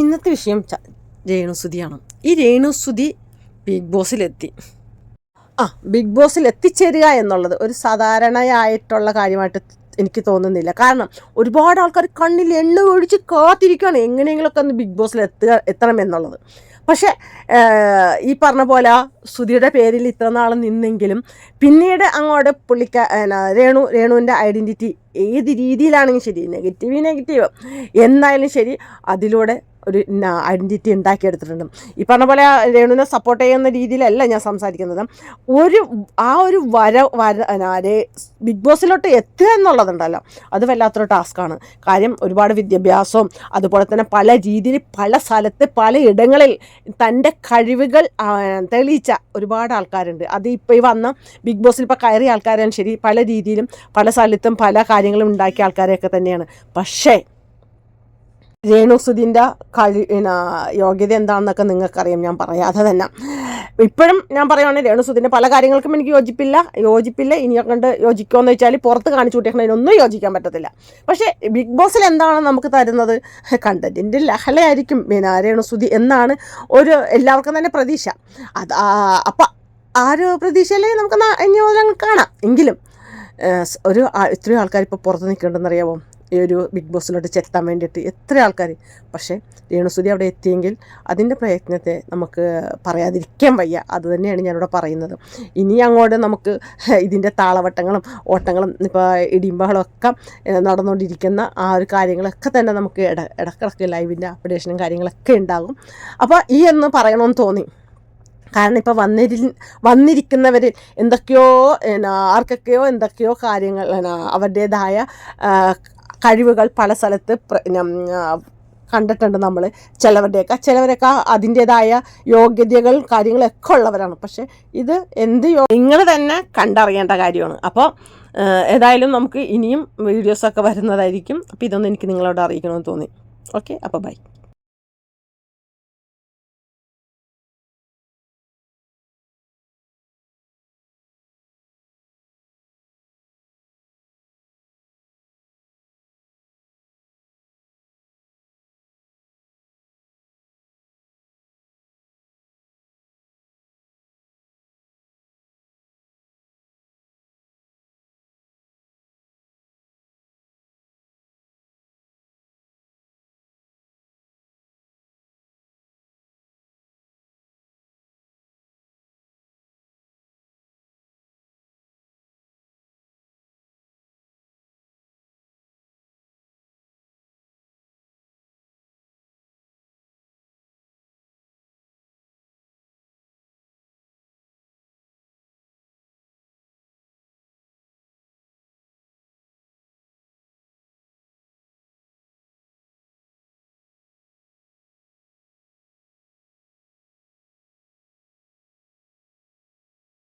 ഇന്നത്തെ വിഷയം രേണുസുതിയാണ്. ഈ രേണുസുതി ബിഗ് ബോസിലെത്തി. ആ ബിഗ് ബോസിൽ എത്തിച്ചേരുക എന്നുള്ളത് ഒരു സാധാരണയായിട്ടുള്ള കാര്യമായിട്ട് എനിക്ക് തോന്നുന്നില്ല. കാരണം ഒരുപാട് ആൾക്കാർ കണ്ണിൽ എണ്ണ ഒഴിച്ച് കാത്തിരിക്കുകയാണ് എങ്ങനെയെങ്കിലുമൊക്കെ ഒന്ന് ബിഗ് ബോസിൽ എത്തുക എത്തണം എന്നുള്ളത്. പക്ഷേ ഈ പറഞ്ഞ പോലെ സുധിയുടെ പേരിൽ ഇത്ര നാൾ നിന്നെങ്കിലും പിന്നീട് അങ്ങോട്ട് പുള്ളിക്ക രേണു രേണുവിന്റെ ഐഡന്റിറ്റി ഏത് രീതിയിലാണെങ്കിലും ശരി നെഗറ്റീവ് നെഗറ്റീവ്. എന്തായാലും ശരി അതിലൂടെ ഒരു ഐഡന്റിറ്റി ഉണ്ടാക്കിയെടുത്തിട്ടുണ്ട്. ഈ പറഞ്ഞ പോലെ രേണുവിനെ സപ്പോർട്ട് ചെയ്യുന്ന രീതിയിലല്ല ഞാൻ സംസാരിക്കുന്നത്. ഒരു ആ ഒരു വര വര ബിഗ് ബോസിലോട്ട് എത്തുക എന്നുള്ളതുണ്ടല്ലോ. അത് വല്ലാത്തൊരു ടാസ്ക്കാണ് കാര്യം ഒരുപാട് വിദ്യാഭ്യാസവും അതുപോലെ തന്നെ പല രീതിയിൽ പല സ്ഥലത്ത് പല ഇടങ്ങളിൽ തന്റെ കഴിവുകൾ തെളിയിച്ച ഒരുപാട് ആൾക്കാരുണ്ട്. അത് ഇപ്പോൾ ഈ വന്ന ബിഗ് ബോസിൽ ഇപ്പോൾ കയറിയ ആൾക്കാരാണ് ശരി പല രീതിയിലും പല സ്ഥലത്തും പല കാര്യങ്ങളും ഉണ്ടാക്കിയ ആൾക്കാരെയൊക്കെ തന്നെയാണ്. പക്ഷേ രേണുസുതിന്റെ കഴി യോഗ്യത എന്താണെന്നൊക്കെ നിങ്ങൾക്കറിയാം ഞാൻ പറയാതെ തന്നെ. ഇപ്പോഴും ഞാൻ പറയുകയാണെങ്കിൽ രേണുസുതിന്റെ പല കാര്യങ്ങൾക്കും എനിക്ക് യോജിപ്പില്ല. യോജിപ്പില്ല. ഇനി കണ്ട് യോജിക്കുമെന്ന് വെച്ചാൽ പുറത്ത് കാണിച്ചു ഒന്നും യോജിക്കാൻ പറ്റത്തില്ല. പക്ഷേ ബിഗ് ബോസിൽ എന്താണ് നമുക്ക് തരുന്നത്? കണ്ടന്റിന്റെ ലഹലയായിരിക്കും പിന്നെ രേണുസുതി എന്നാണ് ഒരു എല്ലാവർക്കും തന്നെ പ്രതീക്ഷ. അത് അപ്പം ആ ഒരു പ്രതീക്ഷയിലേ നമുക്ക് ഇനി കാണാം. എങ്കിലും ഒരു ഇത്രയും ആൾക്കാർ ഇപ്പോൾ പുറത്ത് നിൽക്കുന്നുണ്ടെന്ന് അറിയാമോ ഈ ഒരു ബിഗ് ബോസിലോട്ട് ചെത്താൻ വേണ്ടിയിട്ട് എത്ര ആൾക്കാർ പക്ഷേ രേണുസുതി അവിടെ എത്തിയെങ്കിൽ അതിന്റെ പ്രയത്നത്തെ നമുക്ക് പറയാതിരിക്കാൻ വയ്യ. അത് തന്നെയാണ് ഞാനിവിടെ പറയുന്നത്. ഇനി അങ്ങോട്ട് നമുക്ക് ഇതിന്റെ താളവട്ടങ്ങളും ഓട്ടങ്ങളും ഇപ്പോൾ ഇടിമ്പകളൊക്കെ നടന്നുകൊണ്ടിരിക്കുന്ന ആ ഒരു കാര്യങ്ങളൊക്കെ തന്നെ നമുക്ക് ഇട ഇടക്കിടക്ക് ലൈവിന്റെ അപ്ഡേഷനും കാര്യങ്ങളൊക്കെ ഉണ്ടാകും. അപ്പോൾ ഈ എന്ന് പറയണമെന്ന് തോന്നി. കാരണം ഇപ്പോൾ വന്നിരി വന്നിരിക്കുന്നവരിൽ എന്തൊക്കെയോ ആർക്കൊക്കെയോ എന്തൊക്കെയോ കാര്യങ്ങൾ അവരുടേതായ കഴിവുകൾ പല സ്ഥലത്ത് കണ്ടിട്ടുണ്ട് നമ്മൾ ചിലവരുടെയൊക്കെ ചിലവരൊക്കെ അതിന്റേതായ യോഗ്യതകൾ കാര്യങ്ങളൊക്കെ ഉള്ളവരാണ്. പക്ഷേ ഇത് എന്ത് നിങ്ങൾ തന്നെ കണ്ടറിയേണ്ട കാര്യമാണ്. അപ്പോൾ ഏതായാലും നമുക്ക് ഇനിയും വീഡിയോസൊക്കെ വരുന്നതായിരിക്കും. അപ്പോൾ ഇതൊന്നും എനിക്ക് നിങ്ങളോട് അറിയിക്കണമെന്ന് തോന്നി. ഓക്കെ അപ്പോൾ ബൈ.